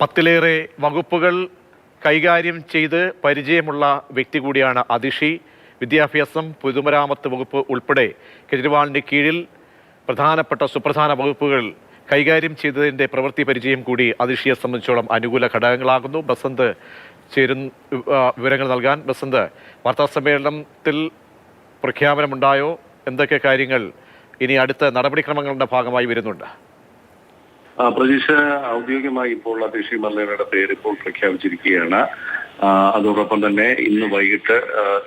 പത്തിലേറെ വകുപ്പുകൾ കൈകാര്യം ചെയ്ത് പരിചയമുള്ള വ്യക്തി കൂടിയാണ് അതിഷി. വിദ്യാഭ്യാസം പൊതുമരാമത്ത് വകുപ്പ് ഉൾപ്പെടെ കെജ്രിവാളിന്റെ കീഴിൽ പ്രധാനപ്പെട്ട സുപ്രധാന വകുപ്പുകൾ കൈകാര്യം ചെയ്തതിന്റെ പ്രവൃത്തി പരിചയം കൂടി അതിഷിയെ സംബന്ധിച്ചോളം അനുകൂല ഘടകങ്ങളാകുന്നു. ബസന്ത് ചേരുന്ന വിവരങ്ങൾ നൽകാൻ. ബസന്ത് വാർത്താ വാർത്താസമ്മേളനത്തിൽ പ്രഖ്യാപനമുണ്ടായോ? എന്തൊക്കെ കാര്യങ്ങൾ ഇനി അടുത്ത നടപടിക്രമങ്ങളുടെ ഭാഗമായി വരുന്നുണ്ട്? പ്രതീക്ഷ ഔദ്യോഗികമായി ഇപ്പോൾ അധ്യക്ഷ മല്ലയുടെ പേര് ഇപ്പോൾ പ്രഖ്യാപിച്ചിരിക്കുകയാണ്. അതോടൊപ്പം തന്നെ ഇന്ന് വൈകിട്ട്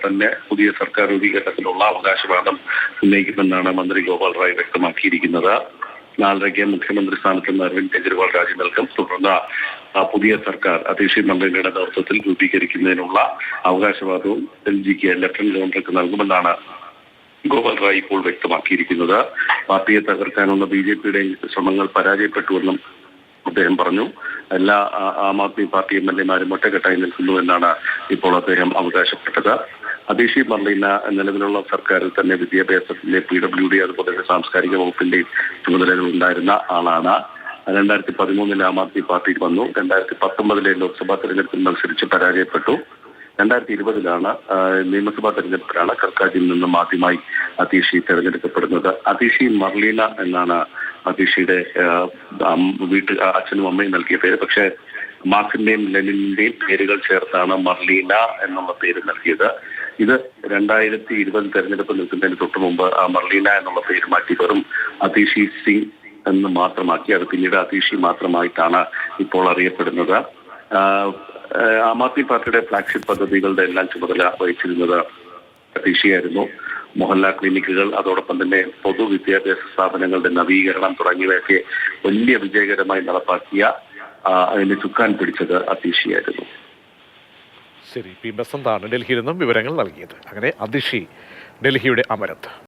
തന്നെ പുതിയ സർക്കാർ രൂപീകരണത്തിനുള്ള അവകാശവാദം ഉന്നയിക്കുമെന്നാണ് മന്ത്രി ഗോപാൽ റായ് വ്യക്തമാക്കിയിരിക്കുന്നത്. നാലരയ്ക്ക് മുഖ്യമന്ത്രി സ്ഥാനത്ത് നിന്ന് അരവിന്ദ് കെജ്രിവാൾ രാജി നൽകും തുടർന്ന് പുതിയ സർക്കാർ അധ്യക്ഷ മല്ലയുടെ നേതൃത്വത്തിൽ രൂപീകരിക്കുന്നതിനുള്ള അവകാശവാദവും ഡൽഹിക്ക് ലഫ്റ്റനന്റ് ഗവർണർക്ക് നൽകുമെന്നാണ് ഗോപാൽ റായ് ഇപ്പോൾ വ്യക്തമാക്കിയിരിക്കുന്നത്. പാർട്ടിയെ തകർക്കാനുള്ള ബി ജെ പിയുടെ ശ്രമങ്ങൾ പരാജയപ്പെട്ടുവെന്നും അദ്ദേഹം പറഞ്ഞു. എല്ലാ ആ- ആദ്മി പാർട്ടി എം എൽ എമാരും ഒറ്റക്കെട്ടായി നിൽക്കുന്നു എന്നാണ് ഇപ്പോൾ അദ്ദേഹം അവകാശപ്പെട്ടത്. അതീഷി മർലീന നിലവിലുള്ള സർക്കാരിൽ തന്നെ വിദ്യാഭ്യാസത്തിന്റെ പി ഡബ്ല്യു ഡി അതുപോലെ തന്നെ സാംസ്കാരിക വകുപ്പിന്റെയും ചുമതലകൾ ഉണ്ടായിരുന്ന ആളാണ്. രണ്ടായിരത്തി പതിമൂന്നിൽ ആം ആദ്മി പാർട്ടിയിൽ വന്നു. രണ്ടായിരത്തി പത്തൊമ്പതിലെ ലോക്സഭാ തെരഞ്ഞെടുപ്പിൽ മത്സരിച്ച് പരാജയപ്പെട്ടു. രണ്ടായിരത്തി ഇരുപതിലാണ് നിയമസഭാ തെരഞ്ഞെടുപ്പിലാണ് കർക്കാജിൽ നിന്നും ആദ്യമായി അതീഷി തെരഞ്ഞെടുക്കപ്പെടുന്നത്. അതീഷി മർലീന എന്നാണ് അതീഷിയുടെ വീട്ടിൽ അച്ഛനും അമ്മയും നൽകിയ പേര്. പക്ഷേ മാർക്സിന്റെയും ലെനിന്റെയും പേരുകൾ ചേർത്താണ് മർലീന എന്നുള്ള പേര് നൽകിയത്. ഇത് രണ്ടായിരത്തി ഇരുപത് തെരഞ്ഞെടുപ്പ് നിൽക്കുന്നതിന് തൊട്ട് മുമ്പ് മർലീന എന്നുള്ള പേര് മാറ്റി. വെറും അതീഷി സിംഗ് എന്ന് മാത്രമാക്കി. അത് പിന്നീട് അതീഷി മാത്രമായിട്ടാണ് ഇപ്പോൾ അറിയപ്പെടുന്നത്. ആം ആദ്മി പാർട്ടിയുടെ ഫ്ലാഗ്ഷിപ്പ് പദ്ധതികളുടെ എല്ലാം ചുമതല വഹിച്ചിരുന്നത് പ്രതീക്ഷയായിരുന്നു മൊഹല്ല ക്ലിനിക്കുകൾ അതോടൊപ്പം തന്നെ പൊതുവിദ്യാഭ്യാസ സ്ഥാപനങ്ങളുടെ നവീകരണം തുടങ്ങിയവയൊക്കെ വലിയ വിജയകരമായി നടപ്പാക്കിയ അതിനെ ചുക്കാൻ പിടിച്ചത് അതീഷിയായിരുന്നു ശരി പി ബസന്താണ് ഡൽഹിയിൽ നിന്നും വിവരങ്ങൾ നൽകിയത്. അങ്ങനെ അതിഷി ഡൽഹിയുടെ അമരത്ത്.